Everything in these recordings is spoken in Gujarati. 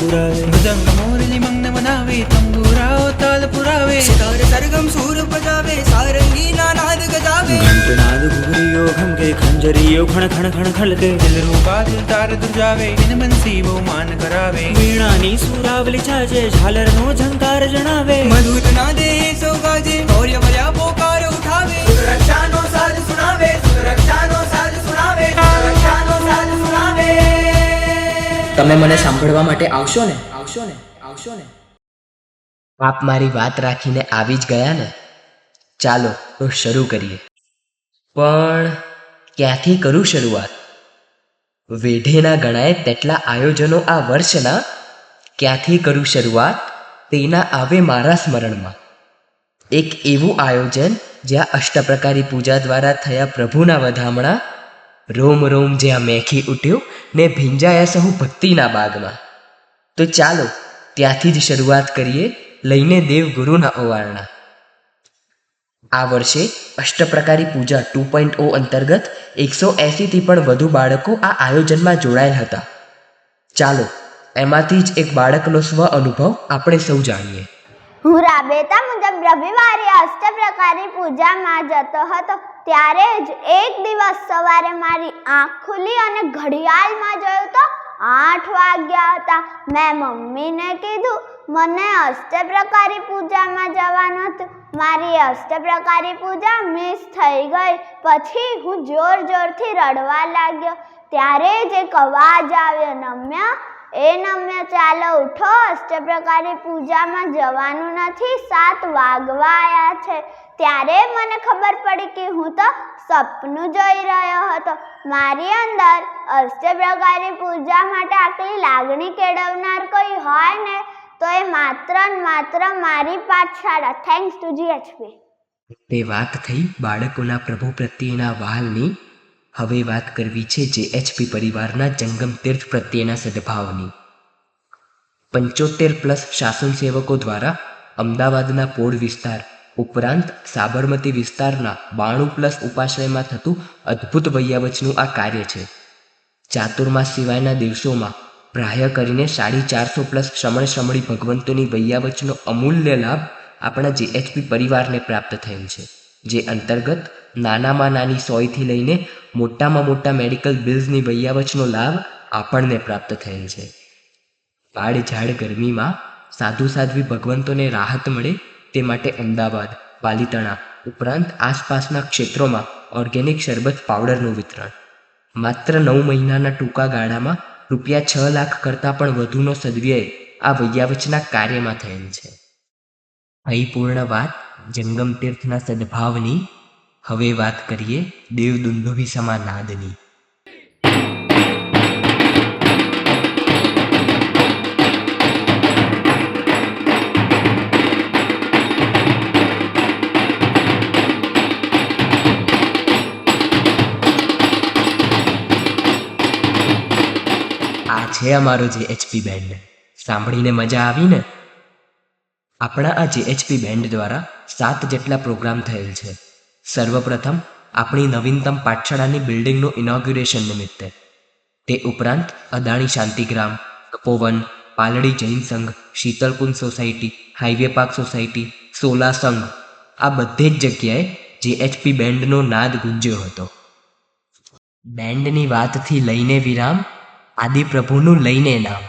પુરાવે મૃદંગ મોરલી મંગન મનાવે તંબુરાઓ તાલ પુરાવે સિતાર સરગમ સૂર બજાવે સારંગીના નાદ ગજાવે ઘંટનાદ ઘુઘરીઓ ઘમકે ખંજરીઓ ખણ ખણ ખણ ખલકે દિલરૂ બાદલ તાર ધ્રુજાવે ઇન બંસી બહુ માન કરાવે વીણાની સુરાવલી છાજે ઝાલરનો ઝંકાર જણાવે મધુત નાદે સો ગાજે શૌર્ય ભર્યા પોકાર ઉઠાવે સુરક્ષાનો સાજ સુનાવે સુરક્ષાનો સાજ સુનાવે સુરક્ષાનો સાજ સુનાવે તમે મને સાંભળવા માટે આવશો ને? આવશો ને? આવશો ને? બાપ મારી વાત રાખીને આવી જ ગયા ને? ચાલો શરૂ કરીએ. પણ ક્યાંથી કરું શરૂઆત? વેઢેના ગણાય તેટલા આયોજનો આ વર્ષના? ક્યાંથી કરું શરૂઆત? તેના આવે મારા સ્મરણમાં. એક એવું આયોજન જ્યાં અષ્ટપ્રકારી પૂજા દ્વારા થયા પ્રભુના વધામણા રોમ રોમ જ્યાં મેખી ઉઠ્યો ને ભીંજાયા સહુ ભક્તિના બાગમાં. તો ચાલો ત્યાંથી જ શરૂઆત કરીએ લઈને દેવ ગુરુના ઓવારણા આ વર્ષે અષ્ટપ્રકારી પૂજા ટુ પોઈન્ટ ઓ અંતર્ગત એકસો એંસીથી પણ વધુ બાળકો આ આયોજનમાં જોડાયેલ હતા. ચાલો એમાંથી જ એક બાળકનો સ્વ અનુભવ આપણે સૌ જાણીએ. હું રાબેતા મુજબ રવિવારે અષ્ટપ્રકારી પૂજામાં જતો હતો. ત્યારે જ એક દિવસ સવારે મારી આંખ ખુલી અને ઘડિયાળમાં જોયું તો આઠ વાગ્યા હતા. મેં મમ્મીને કીધું, મને અષ્ટપ્રકારી પૂજામાં જવાનું હતું. મારી અષ્ટપ્રકારી પૂજા મિસ થઈ ગઈ. પછી હું જોર જોરથી રડવા લાગ્યો. ત્યારે જ એક અવાજ આવ્યો, નમ્યા, એ નમ્ય, ચાલો ઉઠો. અષ્ટપ્રકારી પૂજામાં જવાનું નથી. સાત વાગવા આવ્યા છે. ત્યારે મને ખબર પડી કે હું તો સપનું જોઈ રહ્યો હતો. મારી અંદર અષ્ટપ્રકારની પૂજા માટે આટલી લાગણી કેળવનાર કોઈ હોય ને, તો એ માત્ર માત્ર મારી પાઠશાળા થેન્ક્સ ટુ જીએચપી તે વાત થઈ બાળકોના પ્રભુ પ્રત્યેના વહાલની હવે વાત કરવી છે જે એચપી પરિવારના જંગમ તીર્થ પ્રત્યેના સદભાવની. પંચોતેર પ્લસ શાસન સેવકો દ્વારા અમદાવાદના પોળ વિસ્તાર ઉપરાંત સાબરમતી વિસ્તારના બાણું પ્લસ ઉપાશ્રયમાં થતું અદ્ભુત વૈયાવચનું આ કાર્ય છે. ચાતુર્માસ સિવાયના દિવસોમાં પ્રાય કરીને સાડી ચારસો પ્લસ શ્રમણ શ્રમણી ભગવંતોની વૈયાવચનો અમૂલ્ય લાભ આપણા જીએચપી પરિવારને પ્રાપ્ત થયેલ છે, જે અંતર્ગત નાનામાં નાની સોયથી લઈને મોટામાં મોટા મેડિકલ બિલ્સની વૈયાવચનો લાભ આપણને પ્રાપ્ત થયેલ છે. પાડ ઝાડ ગરમીમાં સાધુ સાધ્વી ભગવંતોને રાહત મળે તે માટે અમદાવાદ, પાલીતાણા ઉપરાંત આસપાસના ક્ષેત્રોમાં ઓર્ગેનિક શરબત પાવડરનું વિતરણ. માત્ર નવ મહિનાના ટૂંકા ગાળામાં રૂપિયા છ લાખ કરતાં પણ વધુનો સદવ્યય આ વૈયાવચના કાર્યમાં થયેલ છે. અહીં પૂર્ણ વાત, જંગમ તીર્થના સદભાવની. હવે વાત કરીએ દેવ દુંદુભી સમા નાદની છે અમારો જે એચપી બેન્ડ સાંભળીને મજા આવી ને આપણા આ જે એચપી બેન્ડ દ્વારા સાત જેટલા પ્રોગ્રામ થયેલ છે. સર્વપ્રથમ, આપણી નવીનતમ પાઠશાળાની બિલ્ડિંગનું ઇનોગ્યુરેશન નિમિત્તે. તે ઉપરાંત, Adani Shantigram Tapovan Paldi Jain Sangh, Sheetalkunj society, highway park society, Sola Sangh, આ બધે જ જગ્યાએ જે એચપી બેન્ડનો નાદ ગુંજ્યો હતો. બેન્ડની વાતથી લઈને વિરામ આદિપ્રભુનું લઈને નામ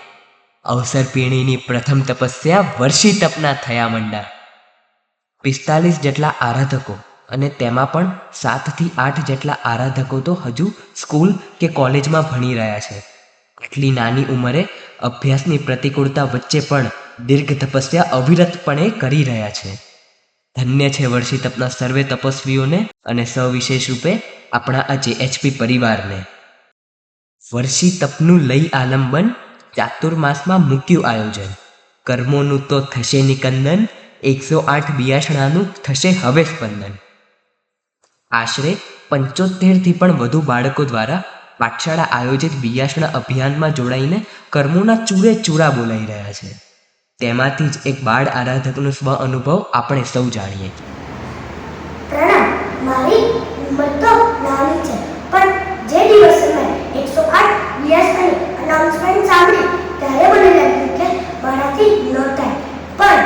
અવસર પીણીની પ્રથમ તપસ્યા વર્ષી તપના થયા મંડા. પિસ્તાલીસ જેટલા આરાધકો અને તેમાં પણ સાતથી આઠ જેટલા આરાધકો તો હજુ સ્કૂલ કે કોલેજમાં ભણી રહ્યા છે. આટલી નાની ઉંમરે અભ્યાસની પ્રતિકૂળતા વચ્ચે પણ દીર્ઘ તપસ્યા અવિરતપણે કરી રહ્યા છે. ધન્ય છે વર્ષી તપના સર્વે તપસ્વીઓને અને સવિશેષ રૂપે આપણા આ જે એચપી પરિવારને. વર્ષી તપનું લઈ આલંબન ચાતુર્માસમાં મૂક્યું આયોજન. કર્મોનું તો થશે નિકંદન, એકસો આઠ બિયાસણાનું થશે હવે સ્પંદન. આશરે પંચોતેરથી પણ વધુ બાળકો દ્વારા પાઠશાળા આયોજિત બિયાસણા અભિયાનમાં જોડાઈને કર્મોના ચૂરે ચૂરા બોલાઈ રહ્યા છે. તેમાંથી જ એક બાળ આરાધકનો સ્વ અનુભવ આપણે સૌ જાણીએ. પ્રણામ અભ્યાસ અને અનાઉન્સમેન્ટ સાંભળી ત્યારે મને લાગ્યું કે મારાથી ન થાય. પણ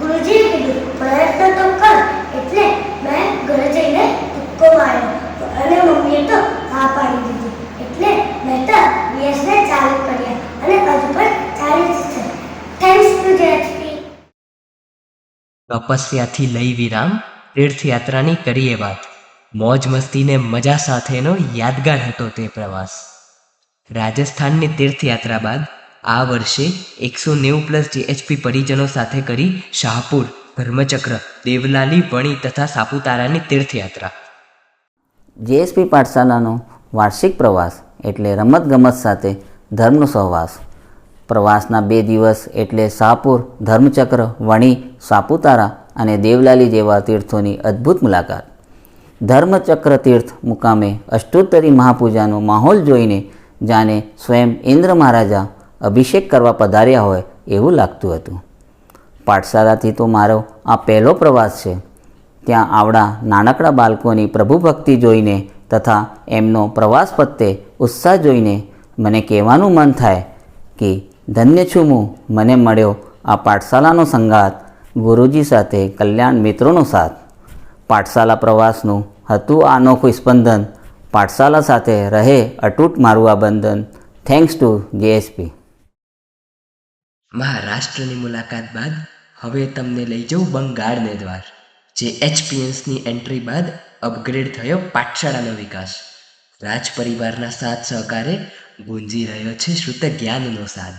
ગુરુજીએ કીધું, પ્રયત્ન તો કર, એટલે મેં ઘરે જઈને તુક્કો માર્યો અને મમ્મીએ તો હા પાડી દીધી. એટલે મેં તો બીએસને ચાલુ કર્યા અને હજુ પણ ચાલી જ છે. થેન્ક્સ ટુ જેએચપી તપસ્યાથી લઈ વિરામ, તીર્થયાત્રાની કરીએ વાત. મોજ મસ્તીને મજા સાથેનો યાદગાર હતો તે પ્રવાસ. રાજસ્થાનની તીર્થયાત્રા બાદ આ વર્ષે એકસો નેવું પ્લસ જીએચપી પરિજનો સાથે કરી શાહપુર, ધર્મચક્ર, દેવલાલી, વણી તથા સાપુતારાની તીર્થયાત્રા. જીએસપી પાઠશાલાનો વાર્ષિક પ્રવાસ એટલે રમતગમત સાથે ધર્મનો સહવાસ. પ્રવાસના બે દિવસ એટલે શાહપુર, ધર્મચક્ર, વણી, સાપુતારા અને દેવલાલી જેવા તીર્થોની અદ્ભુત મુલાકાત. ધર્મચક્ર તીર્થ મુકામે અષ્ટોત્તરી મહાપૂજાનો માહોલ જોઈને જાણે સ્વયં ઇન્દ્ર મહારાજા અભિષેક કરવા પધાર્યા હોય એવું લાગતું હતું. પાઠશાલાથી તો મારો આ પહેલો પ્રવાસ છે. ત્યાં આવડા નાનકડા બાળકોની પ્રભુ ભક્તિ જોઈને તથા એમનો પ્રવાસ પ્રત્યે ઉત્સાહ જોઈને મને કહેવાનું મન થાય કે ધન્ય છું હું, મને મળ્યો આ પાઠશાલાનો સંગાત ગુરુજી સાથે કલ્યાણ મિત્રોનો સાથ. પાઠશાલા પ્રવાસનું હતું આ અનોખું સ્પંદન પાઠશાલા સાથે રહે અતૂટ મારું આ બંધન થેન્ક્સ ટુ જીએસપી મહારાષ્ટ્રની મુલાકાત બાદ હવે તમને લઈ જાઉં બંગાળને દ્વાર, જે એચપીએન્સની એન્ટ્રી બાદ અપગ્રેડ થયો પાઠશાળાનો વિકાસ. રાજ પરિવારના સાથ સહકારે ગુંજી રહ્યો છે શ્રુત જ્ઞાનનો સાદ.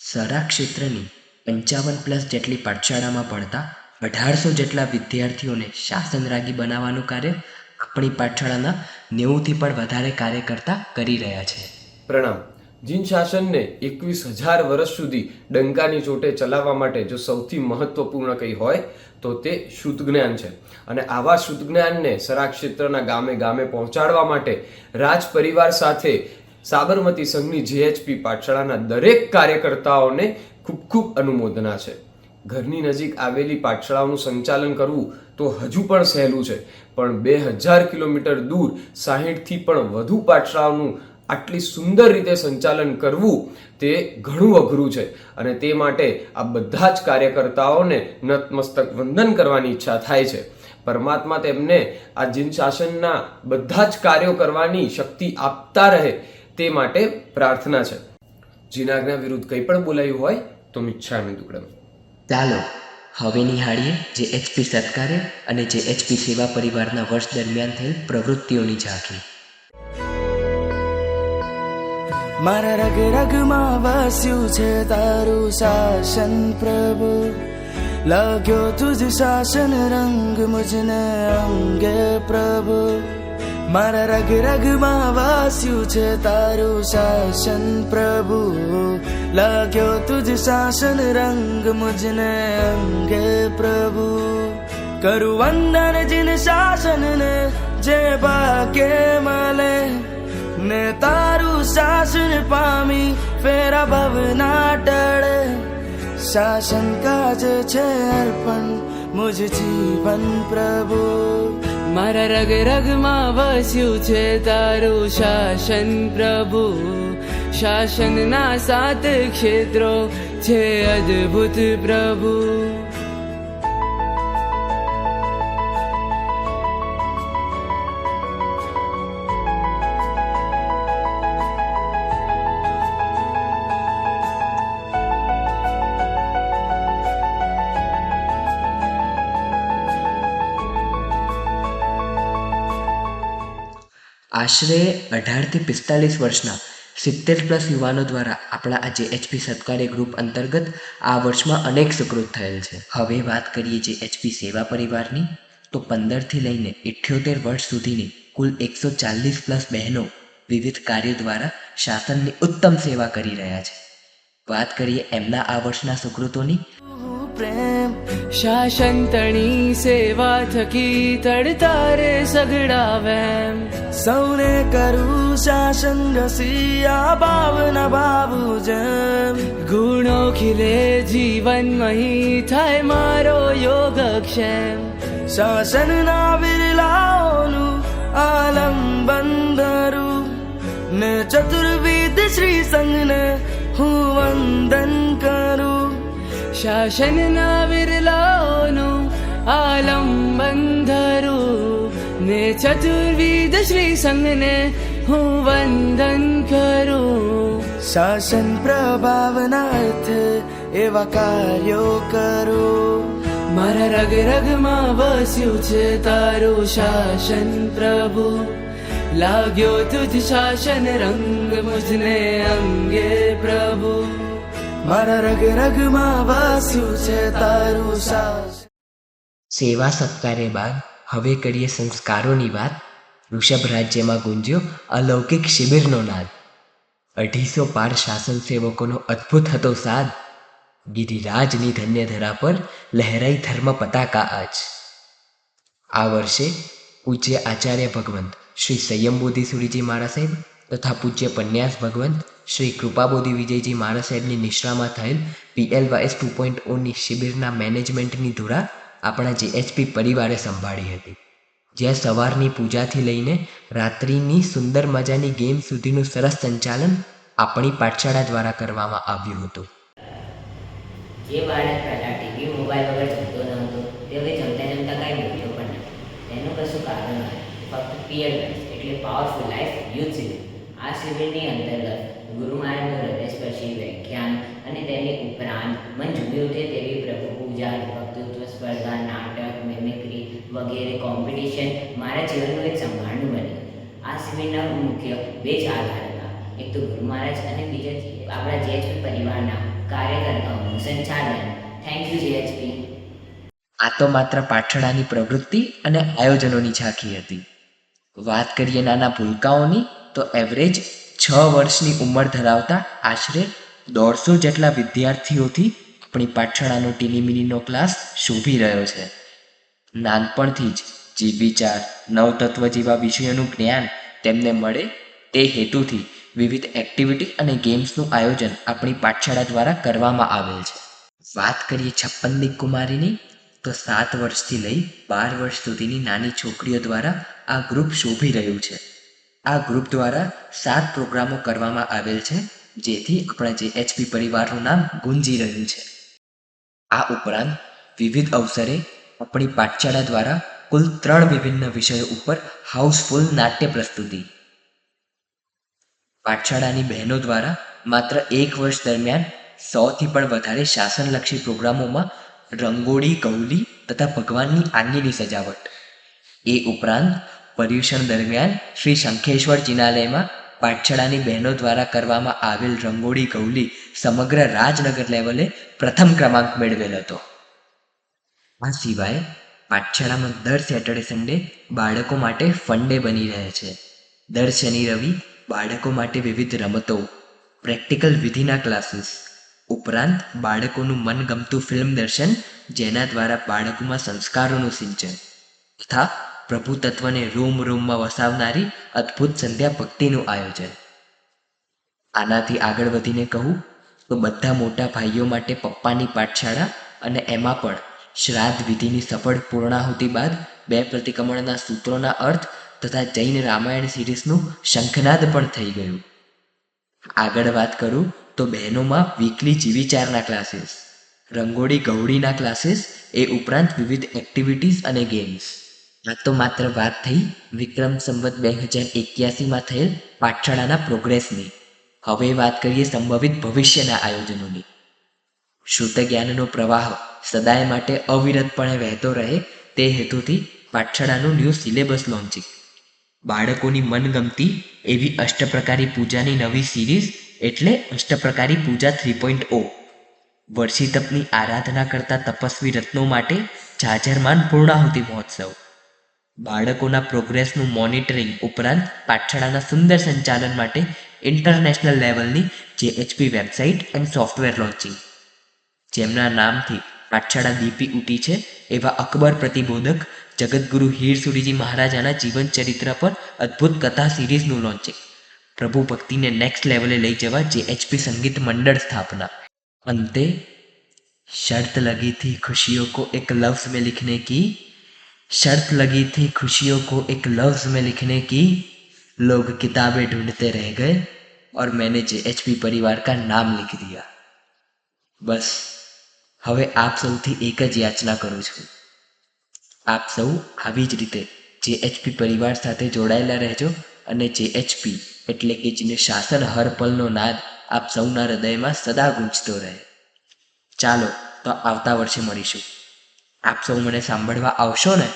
સરા ક્ષેત્રની પંચાવન પ્લસ જેટલી પાઠશાળામાં ભણતા અઢારસો જેટલા વિદ્યાર્થીઓને શાસનરાગી બનાવવાનું કાર્ય આપણી પાઠશાળાના નેવુંથી પણ વધારે કાર્યકર્તા કરી રહ્યા છે. પ્રણામ. જીન શાસનને એકવીસ હજાર વર્ષ સુધી ડંકાની ચોટે ચલાવવા માટે જો સૌથી મહત્વપૂર્ણ કંઈ હોય, તો તે શુદ્ધ જ્ઞાન છે. અને આવા શુદ્ધ જ્ઞાનને સરા ક્ષેત્રના ગામે ગામે પહોંચાડવા માટે રાજ પરિવાર સાથે સાબરમતી સંઘની જેએચપી પાઠશાળાના દરેક કાર્યકર્તાઓને ખૂબ ખૂબ અનુમોદના છે. ઘરની નજીક આવેલી પાઠશાળાઓનું સંચાલન કરવું તો હજુ પણ સહેલું છે. પણ બે હજાર કિલોમીટર દૂર સાહીઠથી પણ વધુ પાઠશાળાઓનું આટલી સુંદર રીતે સંચાલન કરવું તે ઘણું અઘરું છે. અને તે માટે આ બધા જ કાર્યકર્તાઓને નતમસ્તક વંદન કરવાની ઈચ્છા થાય છે. પરમાત્મા તેમને આ જીન શાસનના બધા જ કાર્યો કરવાની શક્તિ આપતા રહે તે માટે પ્રાર્થના છે. જીનાજ્ઞા વિરુદ્ધ કંઈ પણ બોલાયું હોય તો મિચ્છામી દુકડમ. ચાલો. હવે નિહાળીએ જે એચપી સત્કારે અને જે એચપી સેવા પરિવારના વર્ષ દરમિયાન થયેલ પ્રવૃત્તિઓની ઝાંખી. મારા રગ રગમાં વસ્યું છે તારું શાસન પ્રભુ. લાગ્યો તુજ શાસન રંગ મુજને અંગે પ્રભુ. મારા રગ રગમાં વાસ્યું છે તારું શાસન પ્રભુ. લાગ્યો તુજ શાસન રંગ મુજને અંગે પ્રભુ. કરું વંદન જીન શાસન ને જે બાકે મળે ને તારું શાસન પામી ફેરા ભવના ટળે. શાસન કાજ છે અર્પણ મુજ જીવન પ્રભુ. મારા રગ રગમાં વસ્યું છે તારું શાસન પ્રભુ. શાસનના સાત ક્ષેત્રો છે અદ્ભુત પ્રભુ. આશરે અઢારથી પિસ્તાલીસ વર્ષના સિત્તેર પ્લસ યુવાનો દ્વારા આપણા આ જે એચપી સત્કાર્ય ગ્રુપ અંતર્ગત આ વર્ષમાં અનેક સુકૃત થયેલ છે. હવે વાત કરીએ જે એચપી સેવા પરિવારની, તો પંદરથી લઈને ઇઠ્યોતેર વર્ષ સુધીની કુલ એકસો ચાલીસ પ્લસ બહેનો વિવિધ કાર્યો દ્વારા શાસનની ઉત્તમ સેવા કરી રહ્યા છે. વાત કરીએ એમના આ વર્ષના સુકૃતોની. પ્રેમ. શાસન તણી સેવા થકી તડતારે સગડાવેમ સૌને કરું શાસન રસિયા ભાવના ભાવુ જેમ. ગુણો ખીલે જીવન મહી થાય મારો યોગ ક્ષેમ. શાસનના વિરલાઓનું આલંબન ધરું. ને ચતુર્વિધ શ્રી સંગને હું વંદન કરું. શાસનના વિરલાનો આલંબન ધરું ને ચતુર્વિધ શ્રી સંગને હું વંદન કરું શાસન પ્રભાવના અર્થે એવા કાર્યો કરો મારા રગ રગમાં વસ્યું છે તારું શાસન પ્રભુ લાગ્યો તુજ શાસન રંગ મુજને અંગે પ્રભુ મારા રગ રગમાં વાસ્યું છે તારું સાસ. સેવા સત્કારે બાદ હવે કરીએ સંસ્કારોની વાત. ઋષભ રાજ્યમાં ગુંજ્યો અલૌકિક શિબિરનો નાદ. અઢીસો પાર શાસન સેવકોનો અદ્ભુત હતો સાદ. ગિરિરાજની ધન્ય ધરા પર લહેરાઈ ધર્મ પતાકા આજ. આ વર્ષે પૂજ્ય આચાર્ય ભગવંત શ્રી સંયમબોધિ સુરીજી મહારાજ સાહેબ તથા પૂજ્ય પન્યાસ ભગવંત શ્રી કૃપાબોધી વિજયજી મારા સાહેબની નિશ્રામાં થયેલ પીએલવાયએસ ટુ પોઈન્ટ ઓની શિબિરના મેનેજમેન્ટની ધુરા આપણા જીએચપી પરિવારે સંભાળી હતી. જ્યાં સવારની પૂજાથી લઈને રાત્રિની સુંદર મજાની ગેમ સુધીનું સરસ સંચાલન આપણી પાઠશાળા દ્વારા કરવામાં આવ્યું હતું. જે બાળક પહેલાં ટીવી, મોબાઈલ વગર જમતો ન હતો તે હવે જમતા જમતા કાંઈ બોલ્યો પણ નથી તેનું કશું કારણ હોય ફક્ત પિયર એટલે પાવરફુલ લાઈફ યુથ શિબિર આ અંતર્ગત ગુરુ મહારાજનું હૃદયસ્પર્શી વ્યાખ્યાન અને તેની ઉપરાંત મન ઝૂમી ઉઠે તેવી પ્રભુ પૂજા વક્તૃત્વ સ્પર્ધા, નાટક મેમિક્રી વગેરે કોમ્પિટિશન મારા જીવનનું એક સંભાળનું બન્યું આ શિબિરના મુખ્ય બે જ હતા. એક તો ગુરુ મહારાજ અને બીજા આપણા જેએચપી પરિવારના કાર્યકર્તાઓનું સંચાલન. Thank you JHP. આ તો માત્ર પાઠશાળાની પ્રવૃત્તિ અને આયોજનોની ઝાંખી હતી. વાત કરીએ નાના ભૂલકાઓની તો એવરેજ છ વર્ષની ઉંમર ધરાવતા આશરે દોઢસો જેટલા વિદ્યાર્થીઓથી આપણી પાઠશાળાનો ટીનીમિનીનો ક્લાસ શોભી રહ્યો છે. નાનપણથી જ જીવ વિચાર નવતત્વ જેવા વિષયોનું જ્ઞાન તેમને મળે તે હેતુથી વિવિધ એક્ટિવિટી અને ગેમ્સનું આયોજન આપણી પાઠશાળા દ્વારા કરવામાં આવેલ છે. વાત કરીએ છપ્પનની કુમારીની, તો સાત વર્ષથી લઈ બાર વર્ષ સુધીની નાની છોકરીઓ દ્વારા આ ગ્રુપ શોભી રહ્યું છે. આ ગ્રુપ દ્વારા સાત પ્રોગ્રામો કરવામાં આવેલ છે, જેથી આપણા જે એચપી પરિવારનું નામ ગુંજી રહ્યું છે. આ ઉપરાંત વિવિધ અવસરે આપણી પાઠશાળા દ્વારા કુલ ત્રણ વિભિન્ન વિષયો ઉપર હાઉસફુલ નાટ્ય પ્રસ્તુતિ. પાઠશાળાની બહેનો દ્વારા માત્ર એક વર્ષ દરમિયાન સોથી પણ વધારે શાસનલક્ષી પ્રોગ્રામોમાં રંગોળી, કૌલી તથા ભગવાનની આંગીની સજાવટ. એ ઉપરાંત પર્યુષણ દરમિયાન શ્રી શંખેશ્વર જિનાલયમાં પાઠશાળાની બહેનો દ્વારા કરવામાં આવેલ રંગોળી કૌલી સમગ્ર રાજનગર લેવલે પ્રથમ ક્રમાંક મેળવેલ હતો. આ સિવાય પાઠશાળામાં દર સેટરડે સન્ડે બાળકો માટે ફન બની રહે છે. દર શનિ રવિ બાળકો માટે વિવિધ રમતો, પ્રેક્ટિકલ વિધિના ક્લાસીસ, ઉપરાંત બાળકોનું મનગમતું ફિલ્મ દર્શન જેના દ્વારા બાળકોમાં સંસ્કારોનું સિંચન તથા પ્રભુ તત્વને રૂમ રૂમમાં વસાવનારી અદ્ભુત સંધ્યા ભક્તિનું આયોજન. આનાથી આગળ વધીને કહું તો બધા મોટા ભાઈઓ માટે પપ્પાની પાઠશાળા અને એમાં પણ શ્રાદ્ધ વિધિની સફળ પૂર્ણાહુતિ બાદ બે પ્રતિક્રમણના સૂત્રોના અર્થ તથા જૈન રામાયણ સિરીઝનું શંખનાદ પણ થઈ ગયું. આગળ વાત કરું તો બહેનોમાં વીકલી જીવિચારના ક્લાસીસ રંગોળી ગૌડીના ક્લાસીસ એ ઉપરાંત વિવિધ એક્ટિવિટીઝ અને ગેમ્સ આ તો માત્ર વાત થઈ, વિક્રમ સંવત બે હજાર એક્યાસીમાં થયેલ પાઠશાળાના પ્રોગ્રેસની હવે વાત કરીએ સંભવિત ભવિષ્યના આયોજનોની. શુદ્ધ જ્ઞાનનો પ્રવાહ સદાય માટે અવિરતપણે વહેતો રહે તે હેતુથી પાઠશાળાનું ન્યૂ સિલેબસ લોન્ચિંગ બાળકોની મનગમતી એવી અષ્ટપ્રકારી પૂજાની નવી સિરીઝ એટલે અષ્ટપ્રકારી પૂજા થ્રી પોઈન્ટ ઓ. વર્ષી તપની આરાધના કરતા તપસ્વી રત્નો માટે જાજરમાન પૂર્ણાહુતિ મહોત્સવ. બાળકોના પ્રોગ્રેસનું મોનિટરિંગ ઉપરાંત પાઠશાળાના સુંદર સંચાલન માટે ઇન્ટરનેશનલ લેવલની JHP website and software launching જેમના નામથી પાઠશાળા દીપી ઉઠી છે એવા અકબર પ્રતિબોધક જગતગુરુ હીરસુરીજી મહારાજાના જીવન ચરિત્ર પર અદ્ભુત કથા સિરીઝનું લોન્ચિંગ પ્રભુ ભક્તિને નેક્સ્ટ લેવલે લઈ જવા જે એચપી સંગીત મંડળ સ્થાપના. અંતે, શર્ત લગી થી ખુશીઓ કો એક લફ્ઝ મેં લિખને કી शर्त लगी थी खुशियों को एक लफ्ज में लिखने की लोग किताबें ढूंढते रह गए और मैंने जे एच पी परिवार का नाम लिख दिया બસ હવે આપ સૌથી એક જ યાચના કરું છું આપ સૌ આવી જ રીતે જે એચપી પરિવાર સાથે જોડાયેલા રહેજો અને જે એચપી એટલે કે જેને શાસન હર પલનો નાદ આપ સૌના હૃદયમાં સદા ગુંજતો રહે ચાલો તો આવતા વર્ષે મળીશું આપ સૌ મને સાંભળવા આવશો ને?